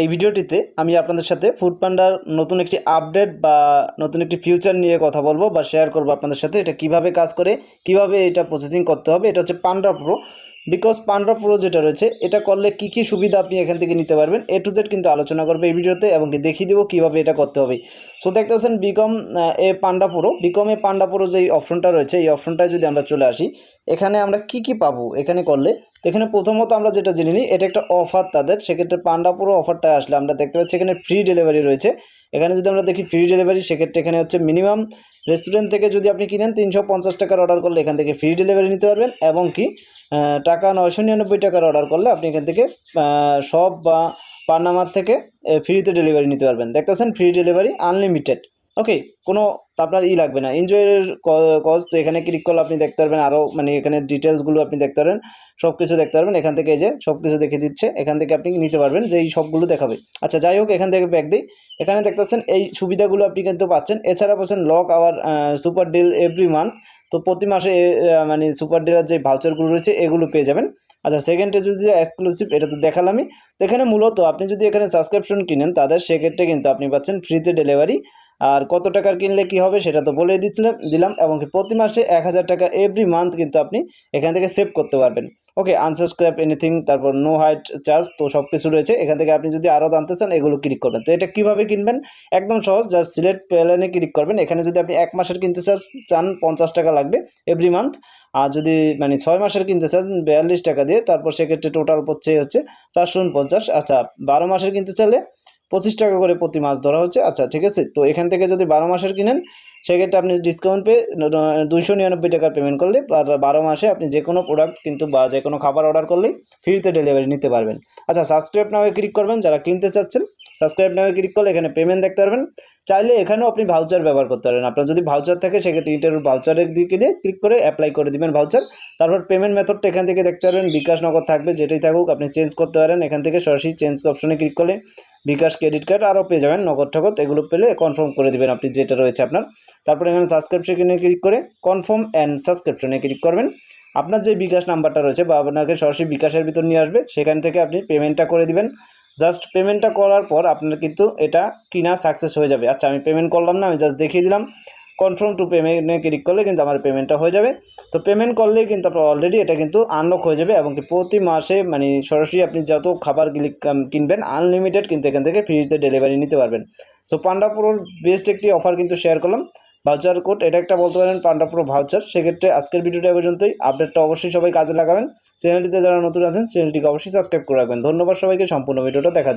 এই ভিডিওটিতে আমি আপনাদের সাথে ফুড পান্ডার নতুন একটি আপডেট বা নতুন একটি ফিউচার নিয়ে কথা বলব বা শেয়ার করব আপনাদের সাথে। এটা কীভাবে কাজ করে, কীভাবে এটা প্রসেসিং করতে হবে, এটা হচ্ছে Panda Pro because Panda Pro যেটা রয়েছে, এটা করলে কি কি সুবিধা আপনি এখান থেকে নিতে পারবেন? এ টু জেড কিন্তু আলোচনা করবে এই ভিডিওতে এবং দেখিয়ে দেবো কীভাবে এটা করতে হবে। সো দেখতে পাচ্ছেন become a Panda Pro become a Panda Pro যে অপশনটা রয়েছে, এই অপশনটায় যদি আমরা চলে আসি, এখানে আমরা কি কি পাবো এখানে করলে? তো এখানে প্রথমত আমরা যেটা জেনে নিই, এটা একটা অফার তাদের। সেক্ষেত্রে পান্ডা পুরো অফারটা আসলে আমরা দেখতে পাচ্ছি, এখানে ফ্রি ডেলিভারি রয়েছে। এখানে যদি আমরা দেখি ফ্রি ডেলিভারি সেক্ষেত্রে এখানে হচ্ছে মিনিমাম রেস্টুরেন্ট থেকে যদি আপনি কিনেন, তিনশো পঞ্চাশ টাকার অর্ডার করলে এখান থেকে ফ্রি ডেলিভারি নিতে পারবেন এবং কি টাকা নয়শো নিরানব্বই টাকার অর্ডার করলে আপনি এখান থেকে সব বা পান্নামার থেকে ফ্রিতে ডেলিভারি নিতে পারবেন। দেখতেছেন ফ্রি ডেলিভারি আনলিমিটেড ওকে কোনো আপনার ই লাগবে না। এনজয়ের কজ তো এখানে ক্লিক করলে আপনি দেখতে পারবেন আরও মানে এখানে ডিটেলসগুলো আপনি দেখতে পারবেন। সব কিছু দেখতে পারবেন। এখান থেকে এই যে সব কিছু দেখে দিচ্ছে। এখান থেকে আপনি নিতে পারবেন যে এই সবগুলো দেখাবে। আচ্ছা যাই হোক, এখান থেকে ব্যাক দিই। এখানে দেখতেছেন এই সুবিধাগুলো আপনি কিন্তু পাচ্ছেন। এছাড়া পাচ্ছেন lock our super deal every month তো প্রতি মাসে মানে সুপার ডিলার যে ভাউচারগুলো রয়েছে, এগুলো পেয়ে যাবেন। আচ্ছা সেকেন্ডে যদি এক্সক্লুসিভ এটা তো দেখালামই। তো এখানে মূলত আপনি যদি এখানে সাবস্ক্রিপশন কিনেন, তাদের সেক্ষেত্রে কিন্তু আপনি পাচ্ছেন ফ্রিতে ডেলিভারি আর কত টাকার কিনলে কি হবে সেটা তো বলে দিচ্ছিলাম, দিলাম এবং প্রতি মাসে এক হাজার টাকা এভরি মান্থ কিন্তু আপনি এখান থেকে সেভ করতে পারবেন। ওকে আনসাবস্ক্রাইব এনিথিং তারপর নো হাইট চার্জ তো সব কিছু রয়েছে। এখান থেকে আপনি যদি আরও জানতে চান, এগুলো ক্লিক করবেন। তো এটা কীভাবে কিনবেন? একদম সহজ জাস্ট সিলেক্ট প্ল্যানে ক্লিক করবেন। এখানে যদি আপনি এক মাসের কিনতে চান চান, পঞ্চাশ টাকা লাগবে এভরি মান্থ আর যদি মানে ছয় মাসের কিনতে চান, বিয়াল্লিশ টাকা দিয়ে, তারপর সেক্ষেত্রে টোটাল পড়ছে হচ্ছে চারশো উনপঞ্চাশ। আচ্ছা বারো মাসের কিনতে চাইলে পঁচিশ টাকা করে প্রতি মাস ধরা হচ্ছে। আচ্ছা ঠিক আছে? তো এখান থেকে যদি বারো মাসের কিনেন, সেক্ষেত্রে আপনি ডিসকাউন্ট পেয়ে দুইশো নিরানব্বই টাকার পেমেন্ট করলে বারো মাসে আপনি যে কোনো প্রোডাক্ট কিন্তু বা যে কোনো খাবার অর্ডার করলেই ফ্রিতে ডেলিভারি নিতে পারবেন। আচ্ছা সাবস্ক্রাইব নামে ক্লিক করবেন, যারা কিনতে চাচ্ছেন সাবস্ক্রাইব নামে ক্লিক করলে এখানে পেমেন্ট দেখতে পারবেন। চাইলে এখানেও আপনি ভাউচার ব্যবহার করতে পারেন। আপনার যদি ভাউচার থাকে, সেক্ষেত্রে ইন্টারভিউ ভাউচারের দিকে দিয়ে ক্লিক করে অ্যাপ্লাই করে দিবেন ভাউচার তারপর পেমেন্ট মেথডটা এখান থেকে দেখতে পারবেন। বিকাশ নগদ থাকবে, যেটাই থাকুক, আপনি চেঞ্জ করতে পারেন। এখান থেকে সরাসরি চেঞ্জ অপশনে ক্লিক করলে বিকাশ ক্রেডিট কার্ড আরও পেয়ে যাবেন, নগদ ঠগদ এগুলো পেলে কনফার্ম করে দেবেন আপনি যেটা রয়েছে আপনার। তারপরে এখানে সাবস্ক্রিপশনে ক্লিক করে কনফার্ম অ্যান্ড সাবস্ক্রিপশনে ক্লিক করবেন। আপনার যে বিকাশ নাম্বারটা রয়েছে বা আপনাকে সরাসরি বিকাশের ভিতর নিয়ে আসবে, সেখান থেকে আপনি পেমেন্টটা করে দিবেন। জাস্ট পেমেন্টটা করার পর আপনার কিন্তু এটা কিনা সাকসেস হয়ে যাবে। আচ্ছা আমি পেমেন্ট করলাম না, আমি জাস্ট দেখিয়ে দিলাম। কনফার্ম টু পেমেন্টে ক্লিক করলে কিন্তু আমার পেমেন্টটা হয়ে যাবে। তো পেমেন্ট করলেই কিন্তু আপনার অলরেডি এটা কিন্তু আনলক হয়ে যাবে এবং প্রতি মাসে মানে সরাসরি আপনি যত খাবার কাম- কিনবেন আনলিমিটেড কিন্তু এখান থেকে ফ্রিতে ডেলিভারি নিতে পারবেন। সো পান্ডাপুরোর বেস্ট একটি অফার কিন্তু শেয়ার করলাম। ভাউচার কোড এটা একটা বলতে পারেন পান্ডাপুরো ভাউচার সেক্ষেত্রে আজকের ভিডিওটা পর্যন্তই। আপডেটটা অবশ্যই সবাই কাজে লাগাবেন। চ্যানেলটিতে যারা নতুন আছেন চ্যানেলটিকে অবশ্যই সাবস্ক্রাইব করে রাখবেন। ধন্যবাদ সবাইকে। সম্পূর্ণ ভিডিওটা দেখার জন্য।